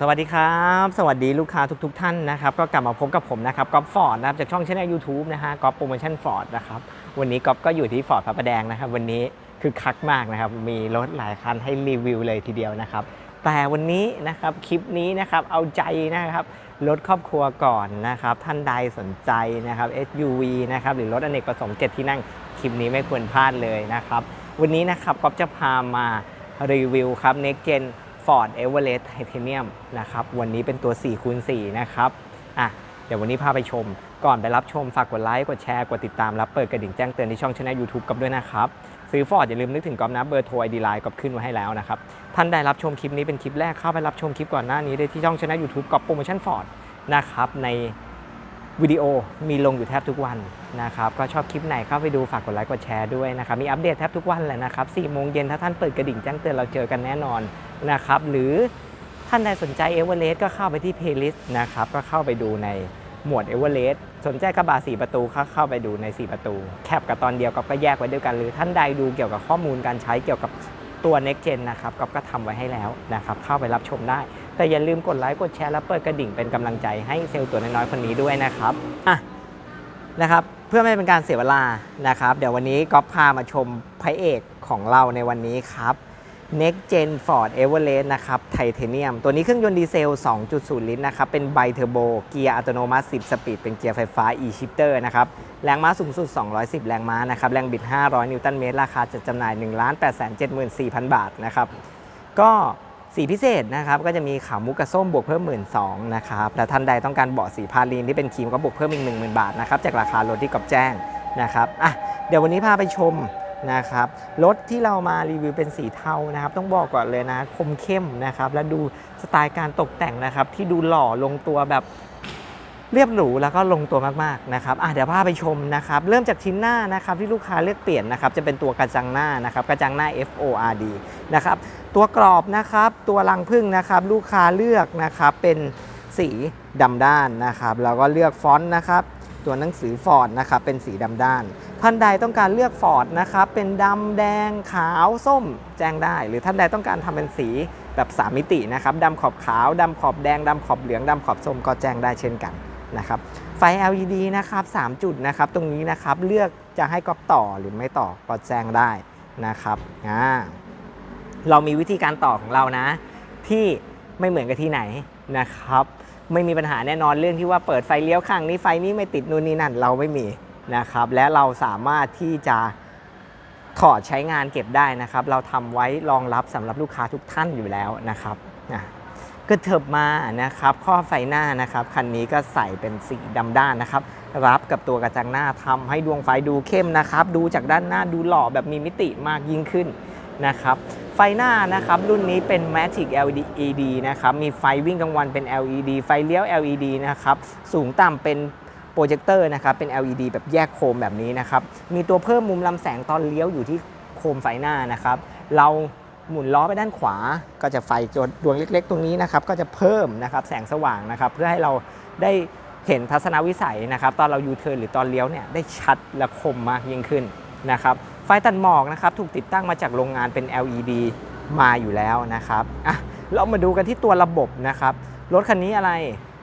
สวัสดีครับ สวัสดีลูกค้าทุกๆทท่านนะครับ ก็กลับมาพบกับผมนะครับก๊อฟฟอร์ดนะครับจากช่องช anel YouTube นะฮะก๊อฟโปรโมชั่นฟอร์ดนะครับ วันนี้ก๊อฟก็อยู่ที่ฟอร์ดพระประแดงนะครับ วันนี้คือคักมากนะครับ มีรถหลายคันให้รีวิวเลยทีเดียวนะครับ แต่วันนี้นะครับคลิปนี้นะครับเอาใจนะครับรถครอบครัวก่อนนะครับ ท่านใดสนใจนะครับ SUV นะครับหรือรถอเนกประสงค์7ที่นั่งคลิปนี้ไม่ควรพลาดเลยนะครับ วันนี้นะครับก๊อฟจะพามารีวิวครับ Next Gen Ford Everest Titanium นะครับวันนี้เป็นตัว4คูณ4นะครับอะเดี๋ยววันนี้พาไปชม ก่อนไปรับชม ฝากกดไลค์ กดแชร์ กดติดตามและเปิดกระดิ่งแจ้งเตือนที่ช่องช anel YouTube กับด้วยนะครับ ซื้อฟอร์ดอย่าลืมนึกถึงกอมนะเบอร์โทร ID Line ก๊อฟขึ้นไว้ให้แล้วนะครับ ท่านได้รับชมคลิปนี้เป็นคลิปแรกเข้าไปรับชมคลิปก่อนหน้านี้ได้ที่ช่องช anel YouTube กับโปรโมชั่นฟอร์ดนะครับใน วิดีโอมีลงอยู่แทบทุกวันนะครับ ก็ชอบคลิปไหนเข้าไปดูฝากกดไลค์กดแชร์ด้วยนะครับ มีอัปเดตแทบทุกวันเลยนะครับ4โมงเย็นถ้าท่านเปิดกระดิ่งแจ้งเตือนเราเจอกันแน่นอนนะครับ หรือท่านใดสนใจเอเวอเรสต์ก็เข้าไปที่เพลย์ลิสต์นะครับ ก็เข้าไปดูในหมวดเอเวอเรสต์สนใจกระบะ4ประตูก็เข้าไปดูใน 4 ประตู แคปกับตอนเดียวก็ก็แยกไว้ด้วยกัน หรือท่านใดดูเกี่ยวกับข้อมูลการใช้เกี่ยวกับตัว Next Gen นะครับก็ก็ทำไว้ให้แล้วนะครับเข้าไปรับชมได้ แต่อย่าลืมกดไลค์กดแชร์และเปิดกระดิ่งเป็นกำลังใจให้เซลล์ตัวน้อยๆคนนี้ด้วยนะครับอะนะครับเพื่อไม่เป็นการเสียเวลานะครับ เดี๋ยววันนี้ก๊อฟพามาชมพระเอกของเราในวันนี้ครับ Next Gen Ford Everest นะครับไทเทเนียมตัวนี้เครื่องยนต์ดีเซล 2.0 ลิตรนะครับ เป็นไบเทอร์โบ เกียร์อัตโนมัติ 10 สปีด เป็นเกียร์ไฟฟ้า e-shifter นะครับ แรงม้าสูงสุด 210 แรงม้านะครับ แรงบิด 500 นิวตันเมตร ราคาจัดจำหน่าย 1 8 7 4 0 0 0 บาทนะครับ ก็ สีพิเศษนะครับก็จะมีขาวมุกกับส้มบวกเพิ่ม1 2ื่นนะครับและท่านใดต้องการเบาะสีพาลีนที่เป็นครีมก็บวกเพิ่มอีก10,000บาทนะครับจากราคารถที่กอบแจ้งนะครับอะเดี๋ยววันนี้พาไปชมนะครับรถที่เรามารีวิวเป็นสีเทานะครับ ต้องบอกก่อนเลยนะคมเข้มนะครับ และดูสไตล์การตกแต่งนะครับ ที่ดูหล่อลงตัวแบบเรียบหรูแล้วก็ลงตัวมากๆนะครับอะเดี๋ยวพาไปชมนะครับ เริ่มจากชิ้นหน้านะครับที่ลูกค้าเลือกเปลี่ยนนะครับ จะเป็นตัวกระจังหน้านะครับ กระจังหน้า FORD นะครับ ตัวกรอบนะครับ ตัวรังพึ่งนะครับ ลูกค้าเลือกนะครับเป็นสีดำด้านนะครับแล้วก็เลือกฟอนต์นะครับ ตัวหนังสือฟอร์ดนะครับเป็นสีดำด้าน ท่านใดต้องการเลือกฟอร์ดนะครับเป็นดำแดงขาวส้มแจ้งได้ หรือท่านใดต้องการทำเป็นสีแบบ3มิตินะครับดำขอบขาวดำขอบแดงดำขอบเหลืองดำขอบส้มก็แจ้งได้เช่นกันนะครับไฟ LED นะครับ3จุดนะครับตรงนี้นะครับเลือกจะให้ก๊อปต่อหรือไม่ต่อก็แจ้งได้นะครับอ่า เรามีวิธีการต่อของเรานะ ที่ไม่เหมือนกับที่ไหนนะครับ ไม่มีปัญหาแน่นอนเรื่องที่ว่าเปิดไฟเลี้ยวข้างนี้ไฟนี้ไม่ติดนู่นนี่นั่นเราไม่มีนะครับ และเราสามารถที่จะถอดใช้งานเก็บได้นะครับ เราทำไว้รองรับสำหรับลูกค้าทุกท่านอยู่แล้วนะครับอะก็เถิบมานะครับข้อไฟหน้านะครับคันนี้ก็ใส่เป็นสีดำด้านนะครับ รับกับตัวกระจังหน้าทำให้ดวงไฟดูเข้มนะครับ ดูจากด้านหน้าดูหล่อแบบมีมิติมากยิ่งขึ้นนะครับ ไฟหน้านะครับรุ่นนี้เป็น Matic LED นะครับมีไฟวิ่งกลางวันเป็น LED ไฟเลี้ยว LED นะครับสูงต่ำเป็นโปรเจคเตอร์นะครับเป็น LED แบบแยกโคมแบบนี้นะครับมีตัวเพิ่มมุมลำแสงตอนเลี้ยวอยู่ที่โคมไฟหน้านะครับเราหมุนล้อไปด้านขวาก็จะไฟดวงเล็ก ๆ ตรงนี้นะครับก็จะเพิ่มนะครับแสงสว่างนะครับเพื่อให้เราได้เห็นทัศนวิสัยนะครับตอนเรายูเทิร์นหรือตอนเลี้ยวเนี่ยได้ชัดและคมมากยิ่งขึ้นนะครับ ไฟตัดหมอกนะครับถูกติดตั้งมาจากโรงงานเป็น LED มาอยู่แล้วนะครับอะเรามาดูกันที่ตัวระบบนะครับ รถคันนี้อะไร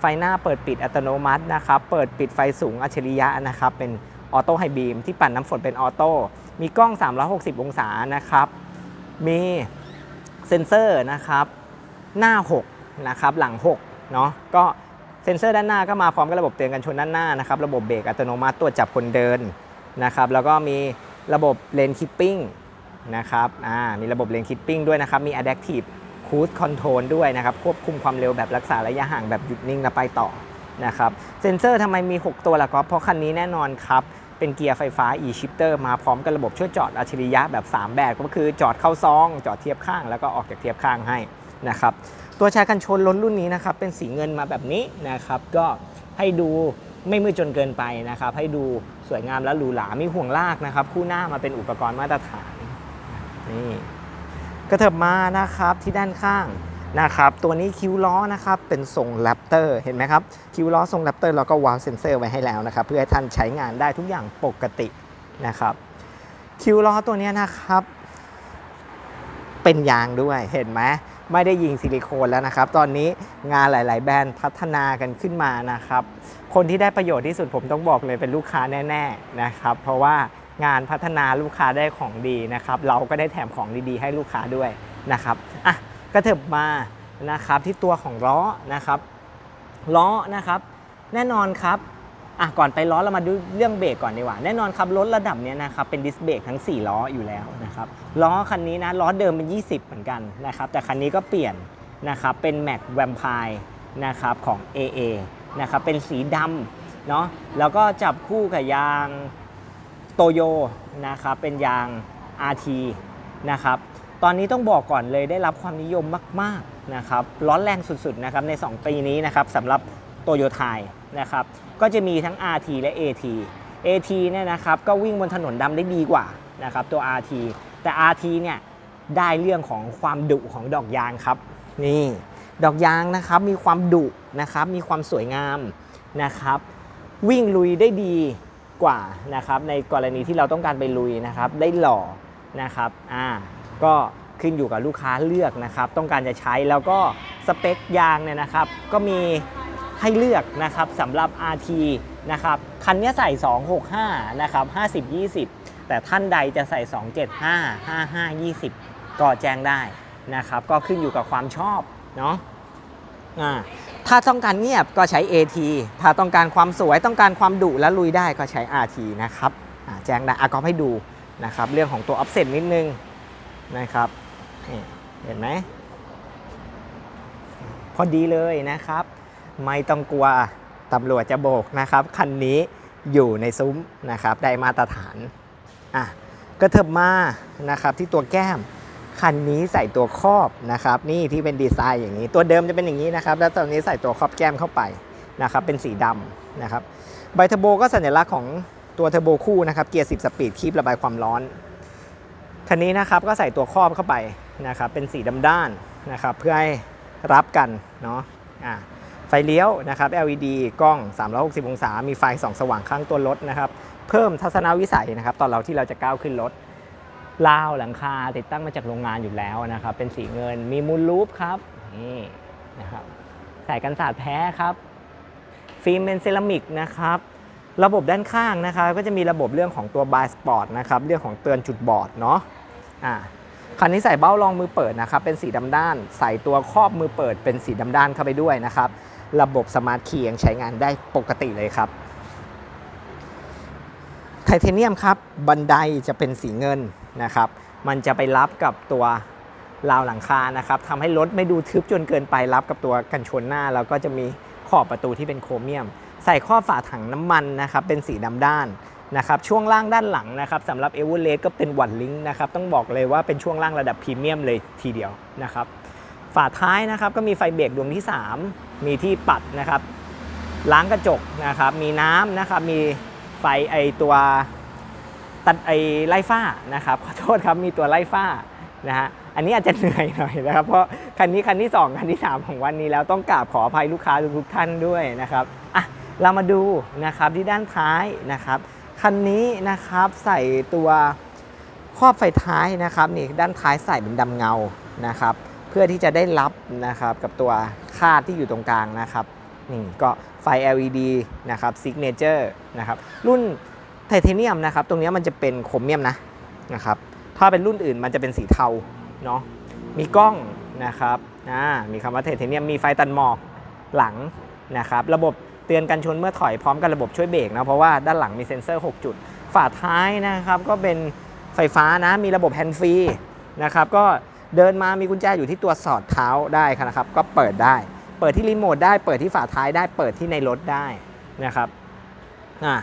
ไฟหน้าเปิดปิดอัตโนมัตินะครับ เปิดปิดไฟสูงอัจฉริยะนะครับ เป็นออโต้ไฮบีมที่ปั่นน้ำฝนเป็นออโต้ มีกล้อง 360 องศานะครับ มีเซ็นเซอร์นะครับ หน้า 6 นะครับ หลัง 6 เนาะก็เซ็นเซอร์ด้านหน้าก็มาพร้อมกับระบบเตือนกันชนด้านหน้านะครับ ระบบเบรกอัตโนมัติตรวจจับคนเดินนะครับ แล้วก็มี ระบบเลนคิปปิ้งนะครับอ่ามีระบบเลนคิปปิ้งด้วยนะครับ มี Adaptive Cruise Control ด้วยนะครับ ควบคุมความเร็วแบบรักษาระยะห่างแบบหยุดนิ่งและไปต่อนะครับ เซ็นเซอร์ทำไมมี 6 ตัวล่ะก็เพราะคันนี้แน่นอนครับ เป็นเกียร์ไฟฟ้า e-shifter มาพร้อมกับระบบช่วยจอดอัจฉริยะแบบ 3 แบบก็คือจอดเข้าซอง จอดเทียบข้าง แล้วก็ออกจากเทียบข้างให้นะครับ ตัวชายกันชนรถรุ่นนี้นะครับ เป็นสีเงินมาแบบนี้นะครับ ก็ให้ดู ไม่มืดจนเกินไปนะครับ ให้ดูสวยงามและหรูหรามีห่วงลากนะครับ คู่หน้ามาเป็นอุปกรณ์มาตรฐานนี่กระเถิบมานะครับที่ด้านข้างนะครับ ตัวนี้คิ้วล้อนะครับเป็นทรงแรปเตอร์เห็นไหมครับ คิ้วล้อทรงแรปเตอร์เราก็วางเซ็นเซอร์ไว้ให้แล้วนะครับ เพื่อให้ท่านใช้งานได้ทุกอย่างปกตินะครับ คิ้วล้อตัวนี้นะครับ เป็นยางด้วยเห็นไหม ไม่ได้ยิงซิลิโคนแล้วนะครับ ตอนนี้งานหลาย ๆ แบรนด์พัฒนากันขึ้นมานะครับ คนที่ได้ประโยชน์ที่สุดผมต้องบอกเลยเป็นลูกค้าแน่ ๆ นะครับ เพราะว่างานพัฒนาลูกค้าได้ของดีนะครับ เราก็ได้แถมของดี ๆ ให้ลูกค้าด้วยนะครับอะก็เถิบมานะครับที่ตัวของล้อนะครับล้อนะครับ แน่นอนครับ อะก่อนไปล้อเรามาดูเรื่องเบรกก่อนดีกว่า แน่นอนครับรถระดับนี้นะครับเป็นดิสเบรกทั้ง 4 ล้ออยู่แล้วนะครับล้อคันนี้นะล้อเดิมเป็น 20 เหมือนกันนะครับแต่คันนี้ก็เปลี่ยนนะครับเป็น Mac Vampire นะครับของ AA นะครับเป็นสีดำเนาะแล้วก็จับคู่กับยางโตโยนะครับเป็นยาง RT นะครับตอนนี้ต้องบอกก่อนเลยได้รับความนิยมมากๆนะครับร้อนแรงสุดๆนะครับใน 2 ปีนี้นะครับสำหรับโตโยไทย นะครับก็จะมีทั้ง RT และ AT AT เนี่ยนะครับก็วิ่งบนถนนดำได้ดีกว่านะครับตัว RT แต่ RT เนี่ยได้เรื่องของความดุของดอกยางครับนี่ดอกยางนะครับมีความดุนะครับมีความสวยงามนะครับวิ่งลุยได้ดีกว่านะครับในกรณีที่เราต้องการไปลุยนะครับได้หล่อนะครับอ่าก็ขึ้นอยู่กับลูกค้าเลือกนะครับต้องการจะใช้แล้วก็สเปคยางเนี่ยนะครับก็มี ให้เลือกนะครับสำหรับ RT นะครับคันนี้ใส่ 265 นะครับ 50 20 แต่ท่านใดจะใส่ 275 55 20 ก็แจ้งได้นะครับ ก็ขึ้นอยู่กับความชอบเนาะอ่าถ้าต้องการเงียบก็ใช้ AT ถ้าต้องการความสวยต้องการความดุและลุยได้ก็ใช้ RT นะครับแจ้งได้อะก็ให้ดูนะครับเรื่องของตัว offset นิดนึงนะครับเห็นไหมพอดีเลยนะครับ ไม่ต้องกลัวตำรวจจะโบกนะครับ คันนี้อยู่ในซุ้มนะครับ ได้มาตรฐานอะก็เถิบมานะครับที่ตัวแก้ม คันนี้ใส่ตัวครอบนะครับ นี่ที่เป็นดีไซน์อย่างนี้ ตัวเดิมจะเป็นอย่างนี้นะครับ แล้วตอนนี้ใส่ตัวครอบแก้มเข้าไปนะครับ เป็นสีดำนะครับใบเทอร์โบก็สัญลักษณ์ของตัวเทอร์โบคู่นะครับเกียร์ 10 สปีดคีบระบายความร้อนคันนี้นะครับก็ใส่ตัวครอบเข้าไปนะครับ เป็นสีดำด้านนะครับ เพื่อให้รับกันเนาะอะ ไฟเลี้ยวนะครับ LED กล้อง 360 องศา มีไฟส่องสว่างข้างตัวรถนะครับ เพิ่มทัศนวิสัยนะครับ ตอนเราที่เราจะก้าวขึ้นรถราวหลังคาติดตั้งมาจากโรงงานอยู่แล้วนะครับ เป็นสีเงิน มีมูลลูปครับ นี่นะครับใส่กันสาดแท้ครับ ฟิล์มเป็นเซรามิกนะครับ ระบบด้านข้างนะครับ ก็จะมีระบบเรื่องของตัวบายสปอร์ตนะครับ เรื่องของเตือนจุดบอดเนาะ อ่าคันนี้ใส่เบ้ารองมือเปิดนะครับ เป็นสีดำด้าน ใส่ตัวครอบมือเปิดเป็นสีดำด้านเข้าไปด้วยนะครับ ระบบสมาร์ทคีย์ยังใช้งานได้ปกติเลยครับไทเทเนียมครับบันไดจะเป็นสีเงินนะครับ มันจะไปรับกับตัวราวหลังคานะครับทำให้รถไม่ดูทึบจนเกินไปรับกับตัวกันชนหน้า แล้วก็จะมีขอบประตูที่เป็นโครเมียม ใส่ข้อฝาถังน้ำมันนะครับเป็นสีดำด้านนะครับช่วงล่างด้านหลังนะครับสำหรับเอเวอเรสก็เป็นวันลิงนะครับต้องบอกเลยว่าเป็นช่วงล่างระดับพรีเมียมเลยทีเดียวนะครับฝาท้ายนะครับก็มีไฟเบรกดวงที่ 3 มีที่ปัดนะครับ ล้างกระจกนะครับ มีน้ำนะครับ มีไฟไอตัวตัดไอไล่ฝ้านะครับขอโทษครับมีตัวไล่ฝ้านะฮะอันนี้อาจจะเหนื่อยหน่อยนะครับ เพราะคันนี้คันที่ 2 คันที่ 3 ของวันนี้แล้วต้องกราบขออภัยลูกค้าทุกท่านด้วยนะครับอะเรามาดูนะครับที่ด้านท้ายนะครับคันนี้นะครับใส่ตัวครอบไฟท้ายนะครับนี่ด้านท้ายใส่เป็นดำเงานะครับ เพื่อที่จะได้รับนะครับกับตัว คาดที่อยู่ตรงกลางนะครับนี่ก็ไฟ LED นะครับ Signature นะครับรุ่นไทเทเนียมนะครับตรงนี้มันจะเป็นโครเมียมนะนะครับถ้าเป็นรุ่นอื่นมันจะเป็นสีเทาเนาะมีกล้องนะครับอ่ามีคำว่าไทเทเนียมมีไฟตันหมอกหลังนะครับระบบเตือนกันชนเมื่อถอยพร้อมกับระบบช่วยเบรกนะเพราะว่าด้านหลังมีเซ็นเซอร์ 6 จุด ฝาท้ายนะครับก็เป็นไฟฟ้านะมีระบบแฮนด์ฟรีนะครับก็ เดินมามีกุญแจอยู่ที่ตัวสอดเท้าได้นะครับ ก็เปิดได้ เปิดที่รีโมทได้ เปิดที่ฝาท้ายได้ เปิดที่ในรถได้นะครับอะ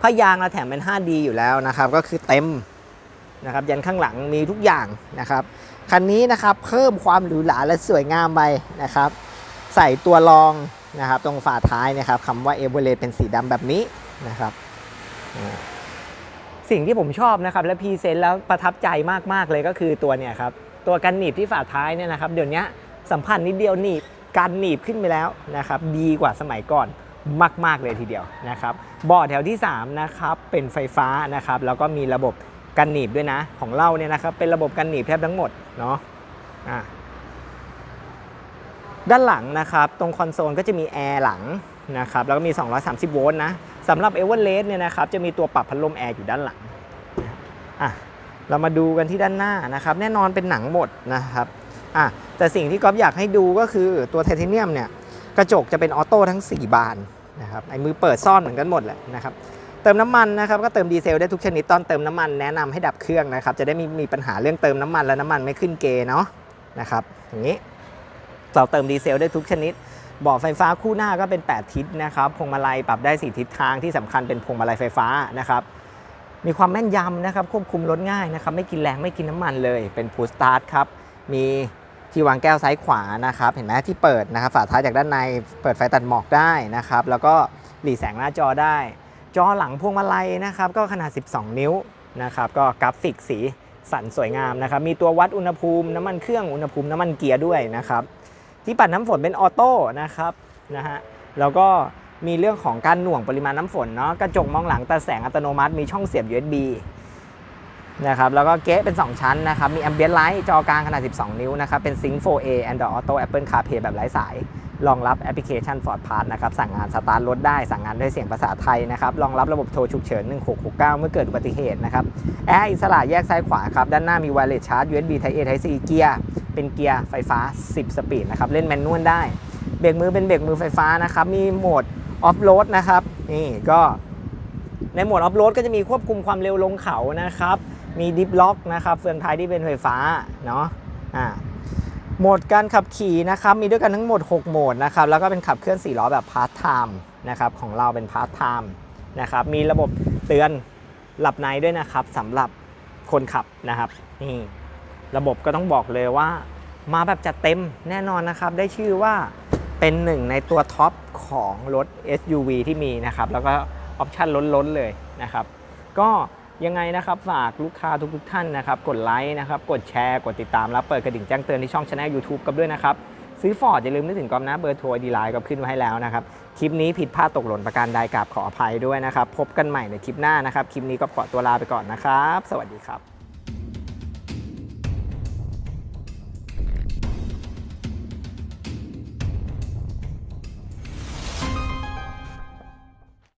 ผ้ายางเราแถมเป็น 5D อยู่แล้วนะครับ ก็คือเต็มนะครับ ยันข้างหลังมีทุกอย่างนะครับ คันนี้นะครับเพิ่มความหรูหราและสวยงามไปนะครับ ใส่ตัวรองนะครับ ตรงฝาท้ายนะครับคำว่าเอเวอเรสเป็นสีดำแบบนี้นะครับสิ่งที่ผมชอบนะครับและพรีเซนต์แล้วประทับใจมาก ๆ เลยก็คือตัวเนี่ยครับ ตัวกันหนีบที่ฝาท้ายเนี่ยนะครับ เดี๋ยวนี้สัมผัสนิดเดียวหนีบการหนีบขึ้นไปแล้วนะครับ ดีกว่าสมัยก่อนมาก ๆ เลยทีเดียวนะครับเบาะแถวที่ 3 นะครับ เป็นไฟฟ้านะครับ แล้วก็มีระบบกันหนีบด้วยนะ ของเราเนี่ยนะครับ เป็นระบบกันหนีบแทบทั้งหมดเนาะะด้านหลังนะครับ ตรงคอนโซลก็จะมีแอร์หลังนะครับ แล้วก็มี 230 โวลต์นะสำหรับ e v e r a s t เนี่ยนะครับ จะมีตัวปรับพัดลมแอร์อยู่ด้านหลังอะ เรามาดูกันที่ด้านหน้านะครับ แน่นอนเป็นหนังหมดนะครับอะแต่สิ่งที่ก๊อฟอยากให้ดูก็คือตัวไทเทเนียมเนี่ยกระจกจะเป็นออโต้ทั้ง 4 บานนะครับไอ้มือเปิดซ่อนเหมือนกันหมดแหละนะครับเติมน้ำมันนะครับก็เติมดีเซลได้ทุกชนิดตอนเติมน้ำมันแนะนำให้ดับเครื่องนะครับจะได้ม่มีปัญหาเรื่องเติมน้ำมันและน้ำมันไม่ขึ้นเกเนาะนะครับอย่างนี้เราเติมดีเซลได้ทุกชนิดเบาะไฟฟ้าคู่หน้าก็เป็น 8 ทิศนะครับพวงมาลัยปรับได้ 4 ทิศทางที่สำคัญเป็นพวงมาลัยไฟฟ้านะครับ มีความแม่นยำนะครับควบคุมรถง่ายนะครับไม่กินแรงไม่กินน้ำมันเลย เป็นพูสตาร์ทครับมีที่วางแก้วซ้ายขวานะครับเห็นไหมที่เปิดนะครับฝาท้ายจากด้านในเปิดไฟตัดหมอกได้นะครับแล้วก็หลีแสงหน้าจอได้ จอหลังพวงมาลัยนะครับก็ขนาด 12 นิ้วนะครับก็กราฟิกสีสันสวยงามนะครับมีตัววัดอุณหภูมิน้ำมันเครื่องอุณหภูมิน้ำมันเกียร์ด้วยนะครับที่ปัดน้ำฝนเป็นออโต้นะครับนะฮะแล้วก็ มีเรื่องของการหน่วงปริมาณน้ำฝนเนาะกระจกมองหลังตาแสงอัตโนมัติมีช่องเสียบ USB นะครับแล้วก็เก๊ะเป็น 2 ชั้นนะครับ มี Ambient Light จอกลางขนาด 12 นิ้วนะครับ เป็น Sync 4A Android Auto Apple CarPlay แบบไร้สาย รองรับแอปพลิเคชัน Ford Pass นะครับ สั่งงานสตาร์ทรถได้ สั่งงานด้วยเสียงภาษาไทยนะครับ รองรับระบบโทรฉุกเฉิน 1669 เมื่อเกิดอุบัติเหตุนะครับ แอร์อิสระแยกซ้ายขวาครับ ด้านหน้ามี Wireless Charge USB Type A Type C เกียร์ เป็นเกียร์ไฟฟ้า 10 สปีดนะครับ เล่นแมนนวลได้ เบรกมือเป็นเบรกมือไฟฟ้านะครับ มีโหมด ออฟโรดนะครับนี่ก็ในโหมดออฟโรดก็จะมีควบคุมความเร็วลงเขานะครับ มีดิฟล็อกนะครับเฟืองท้ายที่เป็นไฟฟ้าเนาะอ่าโหมดการขับขี่นะครับมีด้วยกันทั้งหมด 6 โหมดนะครับแล้วก็เป็นขับเคลื่อน 4 ล้อแบบพาร์ทไทม์นะครับของเราเป็นพาร์ทไทม์นะครับมีระบบเตือนหลับในด้วยนะครับสำหรับคนขับนะครับนี่ระบบก็ต้องบอกเลยว่า มาแบบจัดเต็มแน่นอนนะครับ ได้ชื่อว่า เป็นหนึ่งในตัวท็อปของรถ SUV ที่มีนะครับ แล้วก็ออปชั่นล้นๆเลยนะครับ ก็ยังไงนะครับฝากลูกค้าทุกๆท่านนะครับ กดไลค์นะครับ กดแชร์ กดติดตาม แล้วเปิดกระดิ่งแจ้งเตือนที่ช่องช anel YouTube กับด้วยนะครับ ซื้อฟอร์ดอย่าลืมนึกถึงกอมนะเบอร์โทรดีไลน์ก็ขึ้นไว้ให้แล้วนะครับ คลิปนี้ผิดพลาดตกหล่นประการใดกราบขออภัยด้วยนะครับ พบกันใหม่ในคลิปหน้านะครับ คลิปนี้ก็ขอตัวลาไปก่อนนะครับ สวัสดีครับ